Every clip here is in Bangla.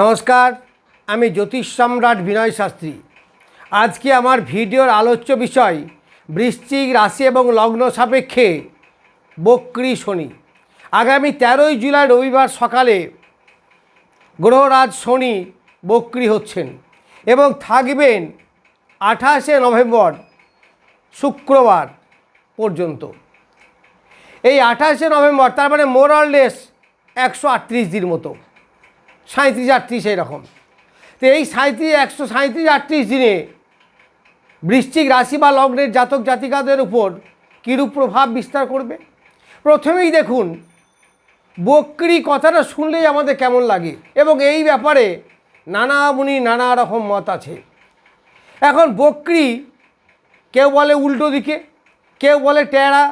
নমস্কার, আমি জ্যোতিষ সম্রাট বিনয় শাস্ত্রী। আজকে আমার ভিডিওর আলোচ্য বিষয় বৃশ্চিক রাশি এবং লগ্ন সাপেক্ষে বক্রি শনি। আগামী তেরোই জুলাই রবিবার সকালে গ্রহরাজ শনি বক্রি হচ্ছেন এবং থাকবেন আঠাশে নভেম্বর শুক্রবার পর্যন্ত। এই আঠাশে নভেম্বর, তার মানে মোরাললেস একশো আটত্রিশ দিন মতো। সাঁত্রিশ আটত্রিশ এরকম তো এই সাঁত্রিশ একশো সাঁত্রিশ আটত্রিশ দিনে বৃশ্চিক রাশি বা লগ্নের জাতক জাতিকাদের উপর কীরূপ প্রভাব বিস্তার করবে? প্রথমেই দেখুন, বক্রি কথাটা শুনলেই আমাদের কেমন লাগে এবং এই ব্যাপারে নানা মুনি নানা রকম মত আছে। এখন বক্রি কেউ বলে উল্টো দিকে, কেউ বলে টেরা,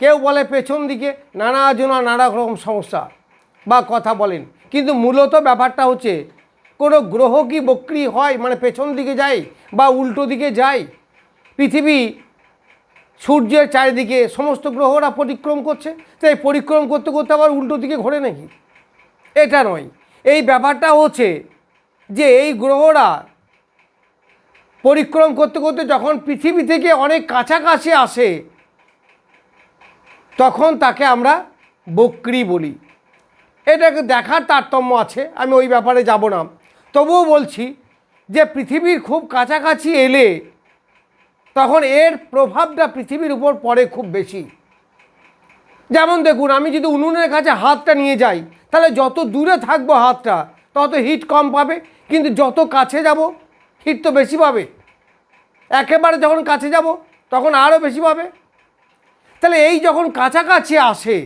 কেউ বলে পেছন দিকে নানা জনা নানা রকম সমস্যা বা কথা বলেন। কিন্তু মূলত ব্যাপারটা হচ্ছে, কোনো গ্রহ কি বক্রি হয় মানে পেছন দিকে যায় বা উল্টো দিকে যায়? পৃথিবী সূর্যের চারিদিকে সমস্ত গ্রহরা পরিক্রম করছে, তাই পরিক্রম করতে করতে আবার উল্টো দিকে ঘোরে নাকি? এটা নয়। এই ব্যাপারটা হচ্ছে যে এই গ্রহরা পরিক্রম করতে করতে যখন পৃথিবী থেকে অনেক কাছাকাছি আসে, তখন তাকে আমরা বক্রি বলি। এটাকে দেখার তারতম্য আছে, আমি ওই ব্যাপারে যাব না। তবুও বলছি যে পৃথিবীর খুব কাছাকাছি এলে তখন এর প্রভাবটা পৃথিবীর উপর পড়ে খুব বেশি। যেমন দেখুন, আমি যদি উনুনের কাছে হাতটা নিয়ে যাই, তাহলে যত দূরে থাকব হাতটা, তত হিট কম পাবে, কিন্তু যত কাছে যাব হিট তো বেশি পাবে। একেবারে যখন কাছে যাব, তখন আরও বেশি পাবে। তাহলে এই যখন কাছাকাছি আসে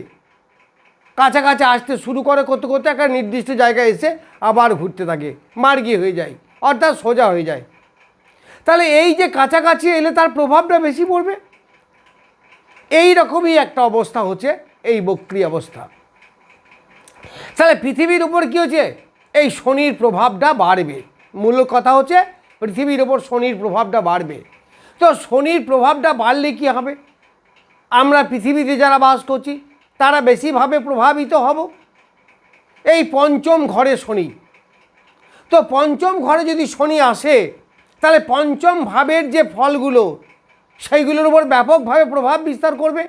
কাছাকাছি আসতে শুরু করে করতে করতে একটা নির্দিষ্ট জায়গায় এসে আবার ঘুরতে থাকে, মার্গি হয়ে যায়, অর্থাৎ সোজা হয়ে যায়। তাহলে এই যে কাছাকাছি এলে তার প্রভাবটা বেশি পড়বে? এই রকমই একটা অবস্থা হচ্ছে এই বক্রি অবস্থা। তাহলে পৃথিবীর উপর কী হচ্ছে? এই শনির প্রভাবটা বাড়বে। মূল কথা হচ্ছে পৃথিবীর ওপর শনির প্রভাবটা বাড়বে। তো শনির প্রভাবটা বাড়লে কী হবে? আমরা পৃথিবীতে যারা বাস করছি তারা বেশিভাবে প্রভাবিত হব। এই পঞ্চম ঘরে শনি। তো পঞ্চম ঘরে যদি শনি আসে, তাহলে পঞ্চম ভাবের যে ফলগুলো, সেইগুলোর উপর ব্যাপকভাবে প্রভাব বিস্তার করবে।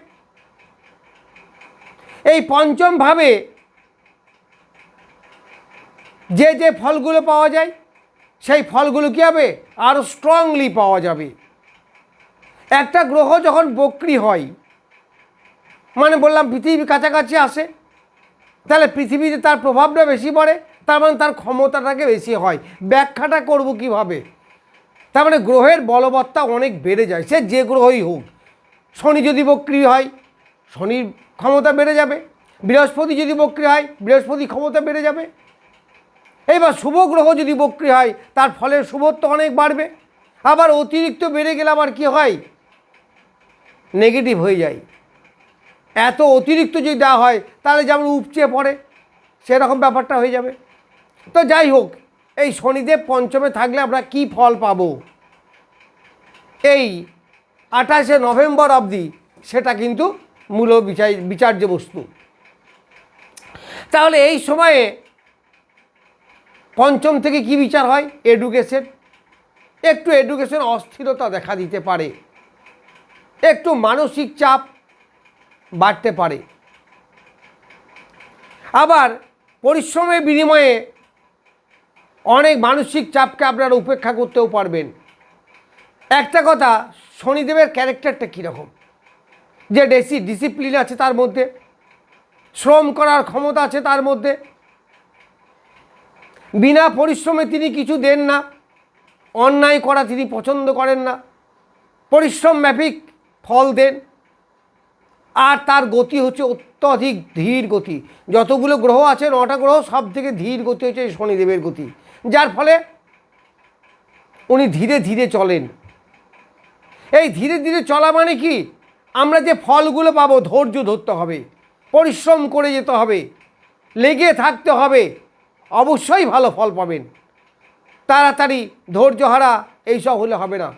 এই পঞ্চম ভাবে যে যে ফলগুলো পাওয়া যায়, সেই ফলগুলো কী হবে? আরও স্ট্রংলি পাওয়া যাবে। একটা গ্রহ যখন বক্রি হয় মানে বললাম, পৃথিবী কাছাকাছি আসে, তাহলে পৃথিবীতে তার প্রভাবটা বেশি পড়ে, তার মানে তার ক্ষমতাটাকে বেশি হয়। ব্যাখ্যাটা করব কীভাবে? তার মানে গ্রহের বলবত্তা অনেক বেড়ে যায়, সে যে গ্রহই হোক। শনি যদি বক্রি হয়, শনির ক্ষমতা বেড়ে যাবে। বৃহস্পতি যদি বক্রি হয়, বৃহস্পতি ক্ষমতা বেড়ে যাবে। এইবার শুভ গ্রহ যদি বক্রি হয়, তার ফলে শুভত্ব অনেক বাড়বে। আবার অতিরিক্ত বেড়ে গেলে আবার কি হয়? নেগেটিভ হয়ে যায়। এত অতিরিক্ত যদি দেওয়া হয়, তাহলে যেমন উপচে পড়ে, সেরকম ব্যাপারটা হয়ে যাবে। তো যাই হোক, এই শনিদেব পঞ্চমে থাকলে আমরা কি ফল পাব? এই আঠাশে নভেম্বর অবধি সেটা কিন্তু মূল বিচার, বিচার্য বস্তু। তাহলে এই সময়ে পঞ্চম থেকে কি বিচার হয়? এডুকেশন একটু এডুকেশন অস্থিরতা দেখা দিতে পারে। একটু মানসিক চাপ বাড়তে পারে। আবার পরিশ্রমের বিনিময়ে অনেক মানসিক চাপকে আপনারা উপেক্ষা করতেও পারবেন। একটা কথা, শনিদেবের ক্যারেক্টারটা কীরকম? যে ডেসি ডিসিপ্লিন আছে তার মধ্যে, শ্রম করার ক্ষমতা আছে তার মধ্যে, বিনা পরিশ্রমে তিনি কিছু দেন না, অন্যায় করা তিনি পছন্দ করেন না, পরিশ্রম ম্যাপিক ফল দেন আর তার গতি হচ্ছে অত্যধিক ধীর গতি। যতগুলো গ্রহ আছে, নটা গ্রহ সব থেকে ধীর গতি হচ্ছে শনিদেবের গতি। যার ফলে উনি ধীরে ধীরে চলেন। এই ধীরে ধীরে চলা মানে কি? আমরা যে ফলগুলো পাবো, ধৈর্য ধরতে হবে, পরিশ্রম করে যেতে হবে, লেগে থাকতে হবে, অবশ্যই ভালো ফল পাবেন। তাড়াতাড়ি ধৈর্যহারা, এইসব হলে হবে না।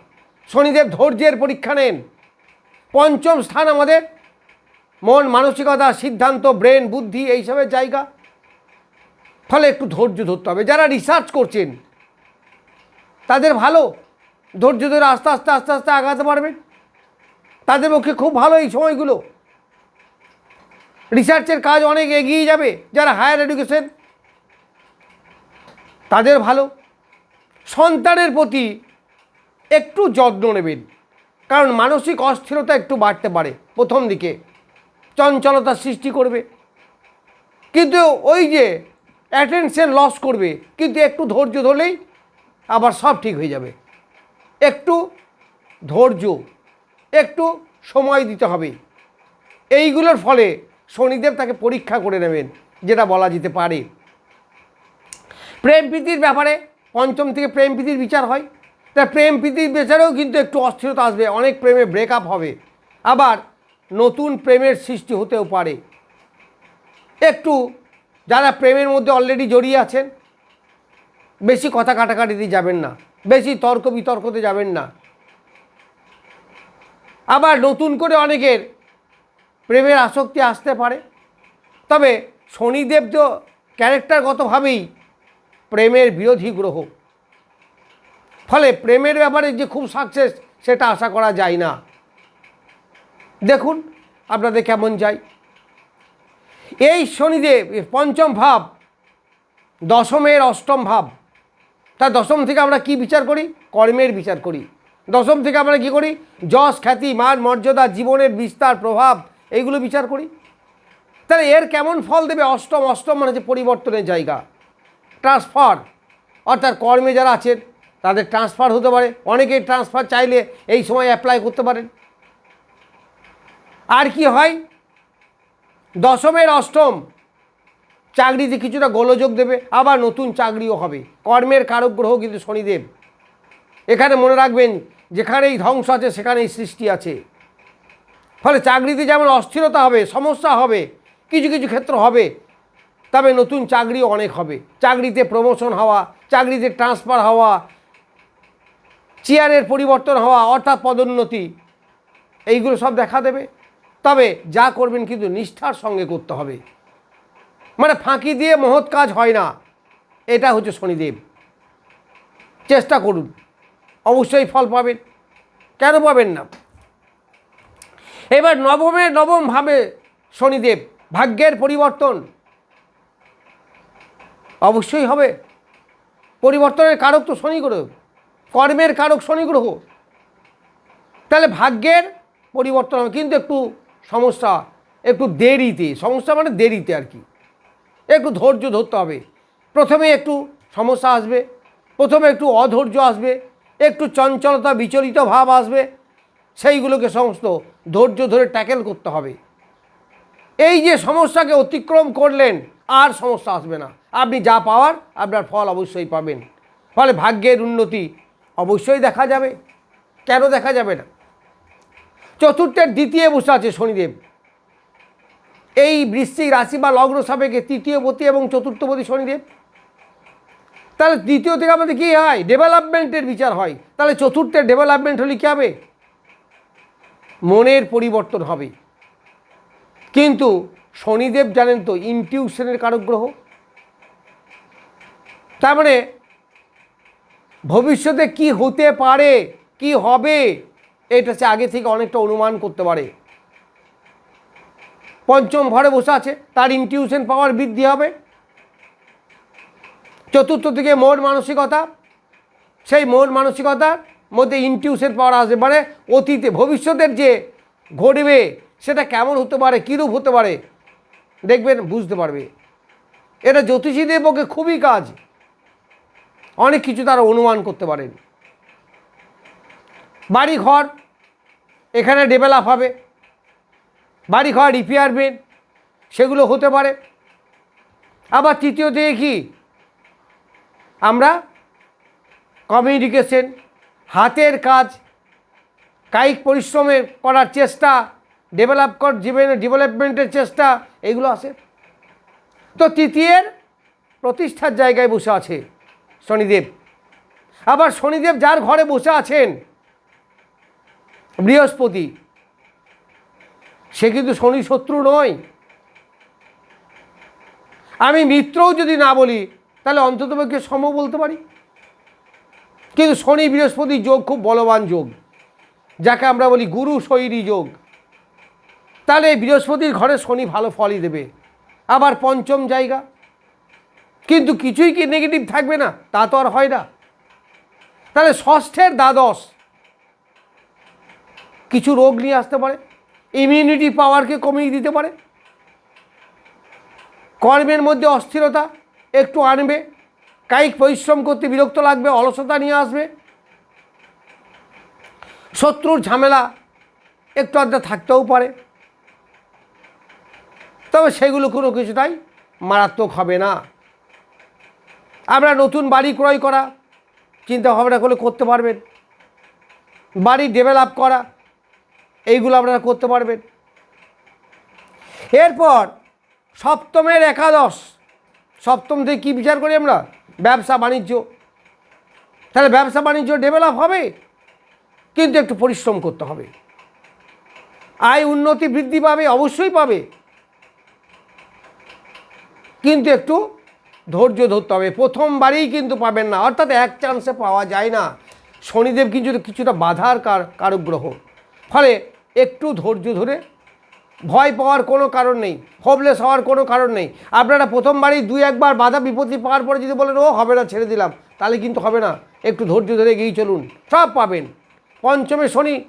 শনিদেব ধৈর্যের পরীক্ষা নেন। পঞ্চম স্থান আমাদের মন মানসিকতা, সিদ্ধান্ত, ব্রেন, বুদ্ধি এইসবের জায়গা। ফলে একটু ধৈর্য ধরতে হবে। যারা রিসার্চ করছেন, তাদের ভালো। ধৈর্য ধরে আস্তে আস্তে আস্তে আস্তে আগাতে পারবেন। তাদের পক্ষে খুব ভালো এই সময়গুলো। রিসার্চের কাজ অনেক এগিয়ে যাবে। যারা হায়ার এডুকেশন তাদের ভালো। সন্তানের প্রতি একটু যত্ন নেবেন। কারণ মানসিক অস্থিরতা একটু বাড়তে পারে প্রথম দিকে। চঞ্চলতার সৃষ্টি করবে। কিন্তু ওই যে অ্যাটেনশন লস করবে, কিন্তু একটু ধৈর্য ধরলেই আবার সব ঠিক হয়ে যাবে। একটু ধৈর্য, একটু সময় দিতে হবে। এইগুলোর ফলে শনিদেব তাকে পরীক্ষা করে নেবেন, যেটা বলা যেতে পারে। প্রেম প্রীতির ব্যাপারে পঞ্চম থেকে প্রেম প্রীতির বিচার হয়। তা প্রেম প্রীতির বিচারেও কিন্তু একটু অস্থিরতা আসবে, অনেক প্রেমে ব্রেকআপ হবে। আবার নতুন প্রেমের সৃষ্টি হতেও পারে। একটু যারা প্রেমের মধ্যে অলরেডি জড়িয়ে আছেন, বেশি কথা কাটাকাটিতে যাবেন না, বেশি তর্ক বিতর্কতে যাবেন না। আবার নতুন করে অনেকের প্রেমের আসক্তি আসতে পারে। তবে শনিদেব তো ক্যারেক্টারগতভাবেই প্রেমের বিরোধী গ্রহ। ফলে প্রেমের ব্যাপারে যে খুব সাকসেস সেটা আশা করা যায় না। দেখুন, আপনাদের কেমন যায়। এই শনিদেব পঞ্চম ভাব, দশমের অষ্টম ভাব। তা দশম থেকে আমরা কি বিচার করি? কর্মের বিচার করি। দশম থেকে আমরা কি করি? যশ, খ্যাতি, মান, মর্যাদা, জীবনের বিস্তার, প্রভাব, এইগুলো বিচার করি। তাহলে এর কেমন ফল দেবে? অষ্টম অষ্টম মানে হচ্ছে পরিবর্তনের জায়গা। ট্রান্সফার। অর্থাৎ কর্মে যারা আছেন, তাদের ট্রান্সফার হতে পারে। অনেকেই ট্রান্সফার চাইলে এই সময় অ্যাপ্লাই করতে পারেন। আর কি হয়? দশমের অষ্টম। চাকরিতে কিছুটা গোলযোগ দেবে, আবার নতুন চাকরিও হবে। কর্মের কারক গ্রহ কিন্তু শনিদেব। এখানে মনে রাখবেন, যেখানেই ধ্বংস আছে, সেখানেই সৃষ্টি আছে। ফলে চাকরিতে যেমন অস্থিরতা হবে, সমস্যা হবে, কিছু কিছু ক্ষেত্র হবে, তবে নতুন চাকরিও অনেক হবে। চাকরিতে প্রমোশন হওয়া, চাকরিতে ট্রান্সফার হওয়া চেয়ারের পরিবর্তন হওয়া, অর্থাৎ পদোন্নতি, এইগুলো সব দেখা দেবে। তবে যা করবেন কিন্তু নিষ্ঠার সঙ্গে করতে হবে। মানে ফাঁকি দিয়ে মহৎ কাজ হয় না। এটা হচ্ছে শনিদেব। চেষ্টা করুন। অবশ্যই ফল পাবেন। কেন পাবেন না? এবার নবমে নবম ভাবে শনিদেব। ভাগ্যের পরিবর্তন। অবশ্যই হবে। পরিবর্তনের কারক তো শনি গ্রহ। কর্মের কারক শনি গ্রহ। তাহলে ভাগ্যের পরিবর্তন হবে। কিন্তু একটু সমস্যা একটু দেরিতে, সমস্যা মানে দেরিতে আর কি। একটু ধৈর্য ধরতে হবে। প্রথমে একটু সমস্যা আসবে, প্রথমে একটু অধৈর্য আসবে, একটু চঞ্চলতা, বিচলিত ভাব আসবে, সেইগুলোকে সমস্ত ধৈর্য ধরে ট্যাকেল করতে হবে। এই যে সমস্যাকে অতিক্রম করলেন, আর সমস্যা আসবে না। আপনি যা পাওয়ার, আপনার ফল অবশ্যই পাবেন। ফলে ভাগ্যের উন্নতি অবশ্যই দেখা যাবে। কেন দেখা যাবে না? চতুর্থের দ্বিতীয় বসে আছে শনিদেব। এই বৃশ্চিক রাশি বা লগ্ন সাপেক্ষে তৃতীয়পতি এবং চতুর্থপতি শনিদেব। তাহলে দ্বিতীয় থেকে আমাদের কী হয়? ডেভেলপমেন্টের বিচার হয়। তাহলে চতুর্থের ডেভেলপমেন্ট হলে কী হবে? মনের পরিবর্তন হবে। কিন্তু শনিদেব জানেন তো ইনটিউশনের কারক গ্রহ। তার মানে ভবিষ্যতে কি হতে পারে, কি হবে এটা সে আগে থেকে অনেকটা অনুমান করতে পারে। পঞ্চম ঘরে বসে আছে, তার ইনটিউশন পাওয়ার বৃদ্ধি হবে। চতুর্থ থেকে মোর মানসিকতা, সেই মোর মানসিকতার মধ্যে ইনটিউশন পাওয়ার আসবে মানে অতীতে, ভবিষ্যতের যে ঘটবে, সেটা কেমন হতে পারে, কীরূপ হতে পারে, দেখবেন, বুঝতে পারবে। এটা জ্যোতিষীদের পক্ষে খুবই কাজ। অনেক কিছু তারা অনুমান করতে পারেন। বাড়ি ঘর এখানে ডেভেলপ হবে। বাড়ি ঘর রিপেয়ারমেন্ট সেগুলো হতে পারে। আবার তৃতীয় দিকে কি? আমরা কমিউনিকেশন হাতের কাজ, কায়িক পরিশ্রমের করার চেষ্টা ডেভেলপ কর জীবনে ডেভেলপমেন্টের চেষ্টা, এগুলো আছে। তো তৃতীয়ের প্রতিষ্ঠার জায়গায় বসে আছে শনিদেব। আবার শনিদেব যার ঘরে বসে আছেন বৃহস্পতি। সে কিন্তু শনি শত্রু নয়। আমি মিত্রও যদি না বলি, তাহলে অন্ততপক্ষে সম বলতে পারি। কিন্তু শনি বৃহস্পতি যোগ খুব বলবান যোগ। যাকে আমরা বলি গুরু শৈরী যোগ। তাহলে বৃহস্পতির ঘরে শনি ভালো ফলই দেবে। আবার পঞ্চম জায়গা। কিন্তু কিছুই কি নেগেটিভ থাকবে না? তা তো আর হয় না। তাহলে ষষ্ঠের দ্বাদশ। কিছু রোগ নিয়ে আসতে পারে ইমিউনিটি পাওয়ারকে কমিয়ে দিতে পারে। কর্মের মধ্যে অস্থিরতা একটু আনবে, কায়িক পরিশ্রম করতে বিরক্ত লাগবে, অলসতা নিয়ে আসবে। শত্রুর ঝামেলা একটু আধটা থাকতেও পারে। তবে সেগুলো কোনো কিছুটাই মারাত্মক হবে না। আমরা নতুন বাড়ি ক্রয় করা চিন্তা ভাবনা করতে পারবেন। বাড়ি ডেভেলপ করা এইগুলো আপনারা করতে পারবেন। এরপর সপ্তমের একাদশ। সপ্তম থেকে কী বিচার করি আমরা? ব্যবসা বাণিজ্য। তাহলে ব্যবসা বাণিজ্য ডেভেলপ হবে, কিন্তু একটু পরিশ্রম করতে হবে। আয় উন্নতি বৃদ্ধি পাবে, অবশ্যই পাবে। কিন্তু একটু ধৈর্য ধরতে হবে। প্রথমবারেই কিন্তু পাবেন না। অর্থাৎ এক চান্সে পাওয়া যায় না। শনিদেব কিন্তু কিছুটা বাধার কার, কারুগ্রহ। ফলে একটু ধৈর্য ধরে। ভয় পাওয়ার কোনো কারণ নেই হোপলেস হওয়ার কোনো কারণ নেই। আপনারা প্রথমবারই দুই একবার বাধা বিপত্তি পাওয়ার পরে যদি বলেন, ও, হবে না, ছেড়ে দিলাম, তাহলে কিন্তু হবে না। একটু ধৈর্য ধরে এগিয়ে চলুন, সব পাবেন। পঞ্চমে শনি,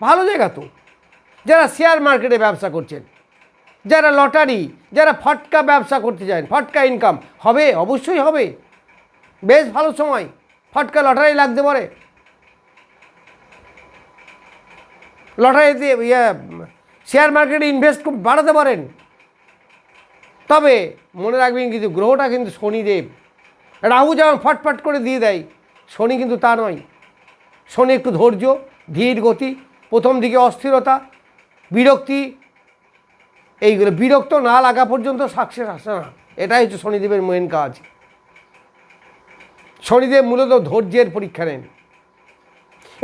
ভালো জায়গা তো। যারা শেয়ার মার্কেটে ব্যবসা করছেন, যারা লটারি যারা ফটকা ব্যবসা করতে চান ফটকা ইনকাম হবে, অবশ্যই হবে। বেশ ভালো সময়, ফটকা লটারি লাগতে পারে। লটারিতে ইয়ে শেয়ার মার্কেটে ইনভেস্ট বাড়াতে পারেন। তবে মনে রাখবেন কিন্তু গ্রহটা কিন্তু শনিদেব। রাহু যেমন ফটফট করে দিয়ে দেয়। শনি কিন্তু তা নয়। শনি একটু ধৈর্য, ধীর গতি, প্রথম দিকে অস্থিরতা, বিরক্তি, এইগুলো বিরক্ত না লাগা পর্যন্ত সাকসেস আসে না। এটাই হচ্ছে শনিদেবের মেন কাজ। শনিদেব মূলত ধৈর্যের পরীক্ষা নেন।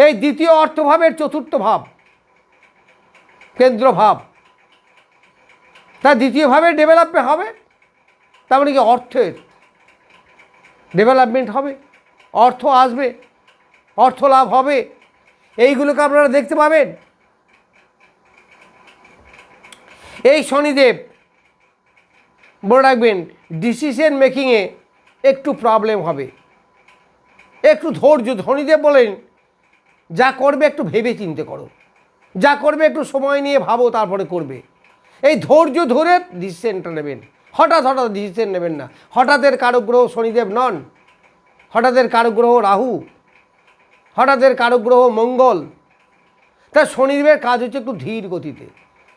এই দ্বিতীয় অর্থভাবের চতুর্থ ভাব। কেন্দ্র ভাব তার দ্বিতীয় ভাবে ডেভেলপমেন্ট হবে? তার মানে কি অর্থের ডেভেলপমেন্ট হবে? অর্থ আসবে, অর্থ লাভ হবে। এইগুলোকে আপনারা দেখতে পাবেন। এই শনিদেব, বলে রাখবেন ডিসিশন মেকিংয়ে একটু প্রবলেম হবে। একটু ধৈর্য শনিদেব বলেন, যা করবে একটু ভেবে চিনতে করো। যা করবে, একটু সময় নিয়ে ভাবো, তারপরে করবে। এই ধৈর্য ধরে ডিসিশনটা নেবেন। হঠাৎ হঠাৎ ডিসিশন নেবেন না। হঠাৎের কারও গ্রহ শনিদেব নন। হঠাৎের কারও গ্রহ রাহু। হঠাৎের কারও গ্রহ মঙ্গল। তা শনিদেবের কাজ হচ্ছে একটু ধীর গতিতে।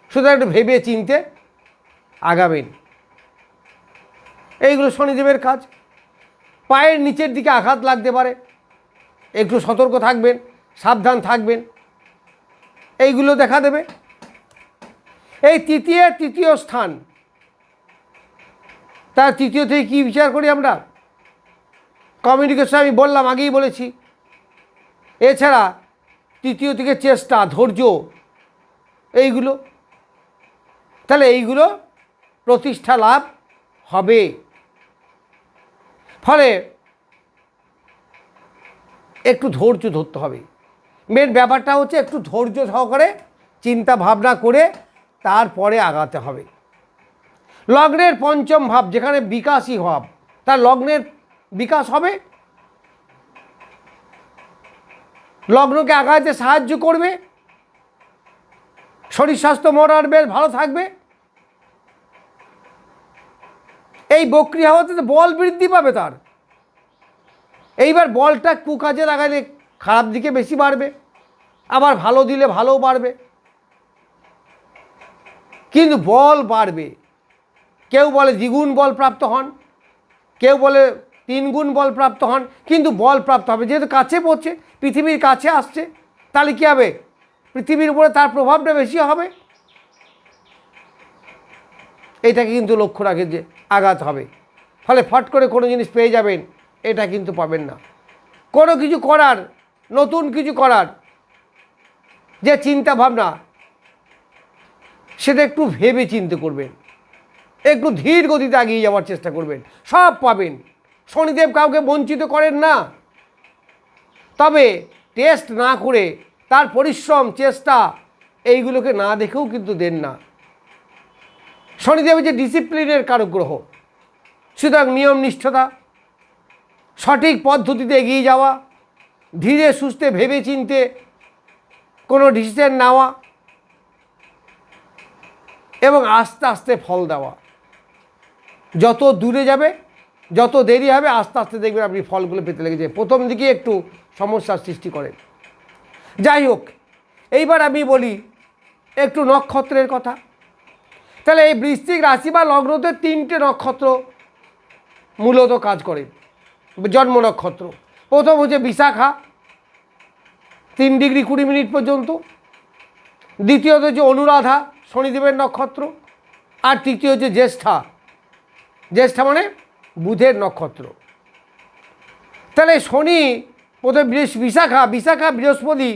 সুতরাং একটু ভেবে চিনতে আগাবেন। এইগুলো শনিদেবের কাজ। পায়ের নিচের দিকে আঘাত লাগতে পারে। একটু সতর্ক থাকবেন, সাবধান থাকবেন। এইগুলো দেখা দেবে। এই তৃতীয় তৃতীয় স্থান। তার তৃতীয় থেকে কী বিচার করি আমরা? কমিউনিকেশন আমি বললাম, আগেই বলেছি। এছাড়া তৃতীয় থেকে চেষ্টা, ধৈর্য, এইগুলো। তাহলে এইগুলো প্রতিষ্ঠা লাভ হবে। ফলে একটু ধৈর্য ধরতে হবে। মেন ব্যাপারটা হচ্ছে একটু ধৈর্য সহকারে চিন্তা ভাবনা করে তারপরে আগাতে হবে। লগ্নের পঞ্চম ভাব, যেখানে বিকাশই ভাব, তার লগ্নের বিকাশ হবে। লগ্নকে আগাতে সাহায্য করবে। শরীর স্বাস্থ্য মরার বেশ ভালো থাকবে। এই বক্রি হাওয়াতে বল বৃদ্ধি পাবে তার। এইবার বলটা কুকাজে লাগালে খারাপ দিকে বেশি বাড়বে। আবার ভালো দিলে ভালোও বাড়বে। কিন্তু বল বাড়বে। কেউ বলে দ্বিগুণ বল প্রাপ্ত হন, কেউ বলে তিনগুণ বল প্রাপ্ত হন, কিন্তু বল প্রাপ্ত হবে। যেহেতু কাছে পড়ছে, পৃথিবীর কাছে আসছে, তাহলে কী হবে? পৃথিবীর উপরে তার প্রভাবটা বেশি হবে। এটাকে কিন্তু লক্ষ্য রাখে যে আঘাত হবে। ফলে ফট করে কোনো জিনিস পেয়ে যাবেন, এটা কিন্তু পাবেন না। কোনো কিছু করার, নতুন কিছু করার যে চিন্তা ভাবনা, সেটা একটু ভেবে চিনতে করবেন। একটু ধীর গতিতে এগিয়ে যাওয়ার চেষ্টা করবেন। সব পাবেন। শনিদেব কাউকে বঞ্চিত করেন না। তবে টেস্ট না করে তার পরিশ্রম, চেষ্টা, এইগুলোকে না দেখেও কিন্তু দেন না। শনিদেব যে ডিসিপ্লিনের কারক গ্রহ সুতরাং নিয়ম নিষ্ঠতা সঠিক পদ্ধতিতে এগিয়ে যাওয়া, ধীরে সুস্থে ভেবে চিনতে কোনো ডিসিশন নেওয়া এবং আস্তে আস্তে ফল দেওয়া। যত দূরে যাবে, যত দেরি হবে, আস্তে আস্তে দেখবেন আপনি ফলগুলো পেতে লেগেছে প্রথম দিকে একটু সমস্যার সৃষ্টি করেন। যাই হোক, এইবার আমি বলি একটু নক্ষত্রের কথা। তাহলে এই বৃশ্চিক রাশি বা লগ্নতে তিনটে নক্ষত্র মূলত কাজ করে। জন্ম নক্ষত্র। প্রথম হচ্ছে বিশাখা তিন ডিগ্রি কুড়ি মিনিট পর্যন্ত। দ্বিতীয়ত হচ্ছে অনুরাধা, শনিদেবের নক্ষত্র, আর তৃতীয় হচ্ছে জ্যেষ্ঠা। জ্যেষ্ঠা মানে বুধের নক্ষত্র। তাহলে শনি প্রথমে বিশাখা বিশাখা বৃহস্পতি,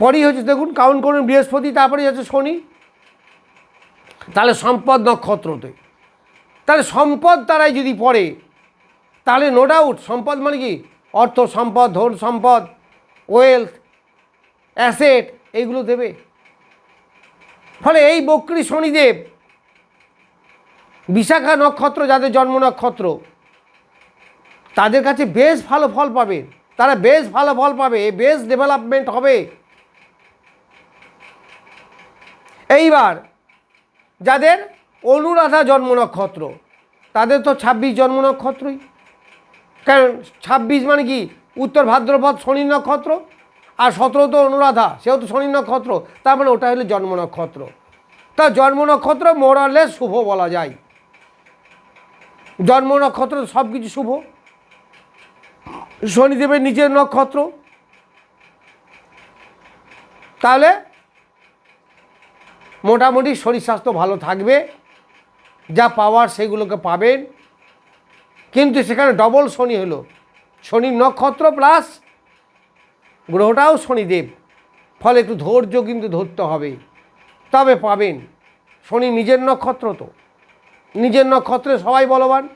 পরই হচ্ছে দেখুন কাউন্ট করুন বৃহস্পতি তারপরে হচ্ছে শনি। তাহলে সম্পদ নক্ষত্রতে। তাহলে সম্পদ তারাই যদি পড়ে, তাহলে নো ডাউট সম্পদ মানে কি? অর্থ সম্পদ, ধন সম্পদ ওয়েলথ অ্যাসেট এইগুলো দেবে। ফলে এই বক্রী শনিদেব, বিশাখা নক্ষত্র, যাদের জন্ম নক্ষত্র, তাদের কাছে বেশ ভালো ফল পাবে। তারা বেশ ভালো ফল পাবে, বেশ ডেভেলপমেন্ট হবে। এইবার, যাদের অনুরাধা জন্ম নক্ষত্র, তাদের তো ছাব্বিশ জন্ম নক্ষত্রই। কারণ ছাব্বিশ মানে কি? উত্তর ভাদ্রপদ শনি নক্ষত্র আর সতেরো তো অনুরাধা, সেও তো শনি নক্ষত্র। তার মানে ওটা হলো জন্ম নক্ষত্র। তা জন্ম নক্ষত্র মোরালে শুভ বলা যায়। জন্ম নক্ষত্র সব কিছু শুভ। শনিদেবের নিজের নক্ষত্র। তাহলে মোটামুটি শরীর স্বাস্থ্য ভালো থাকবে। যা পাওয়ার সেগুলোকে পাবেন। কিন্তু সেখানে ডবল শনি হলো। শনির নক্ষত্র প্লাস গ্রহটাও শনিদেব। ফলে একটু ধৈর্য কিন্তু ধরতে হবে। তবে পাবেন। শনি নিজের নক্ষত্র তো। নিজের নক্ষত্রে সবাই বলবান।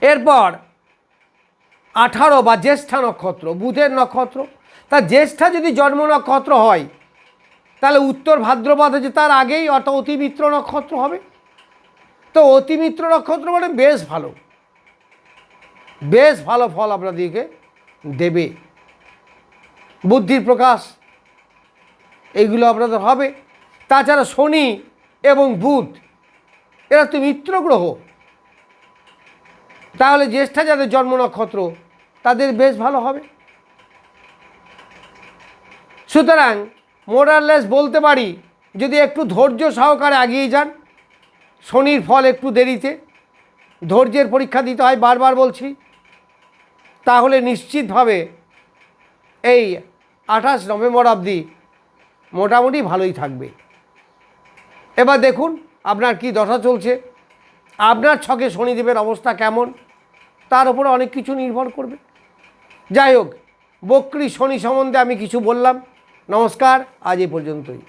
এরপর আঠারো বা জ্যেষ্ঠা নক্ষত্র, বুধের নক্ষত্র। তা জ্যেষ্ঠা যদি জন্ম নক্ষত্র হয়, তাহলে উত্তর ভাদ্রপদ হচ্ছে তার আগেই অত অতিমিত্র নক্ষত্র হবে। তো অতিমিত্র নক্ষত্র মানে বেশ ভালো। বেশ ভালো ফল আপনাদেরকে দেবে। বুদ্ধির প্রকাশ এইগুলো আপনাদের হবে। তাছাড়া শনি এবং বুধ, এরা তো মিত্র গ্রহ। তাহলে জ্যেষ্ঠা যাদের জন্ম নক্ষত্র, তাদের বেশ ভালো হবে। সুতরাং মোরারলেস বলতে পারি, যদি একটু ধৈর্য সহকারে এগিয়ে যান শনির ফল একটু দেরিতে, ধৈর্যের পরীক্ষা দিতে হয় বারবার বলছি, তাহলে নিশ্চিতভাবে এই আঠাশ নভেম্বর অবধি মোটামুটি ভালোই থাকবে। এবার দেখুন আপনার কি দশা চলছে, আপনার ছকে শনিদেবের অবস্থা কেমন, তার উপরে অনেক কিছু নির্ভর করবে। যাই হোক, বকরি শনি সম্বন্ধে আমি কিছু বললাম। নমস্কার, আজ এই পর্যন্তই।